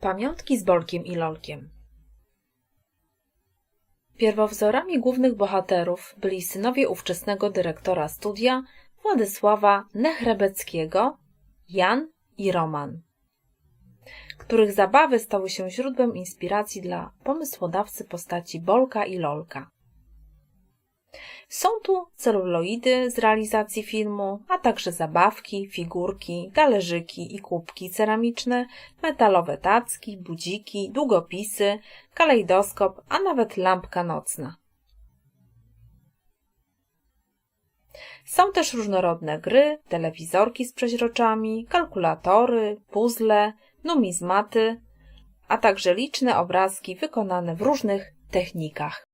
Pamiątki z Bolkiem i Lolkiem Pierwowzorami głównych bohaterów byli synowie ówczesnego dyrektora studia Władysława Nechrebeckiego, Jan i Roman, których zabawy stały się źródłem inspiracji dla pomysłodawcy postaci Bolka i Lolka. Są tu celuloidy z realizacji filmu, a także zabawki, figurki, talerzyki i kubki ceramiczne, metalowe tacki, budziki, długopisy, kalejdoskop, a nawet lampka nocna. Są też różnorodne gry, telewizorki z przeźroczami, kalkulatory, puzzle, numizmaty, a także liczne obrazki wykonane w różnych technikach.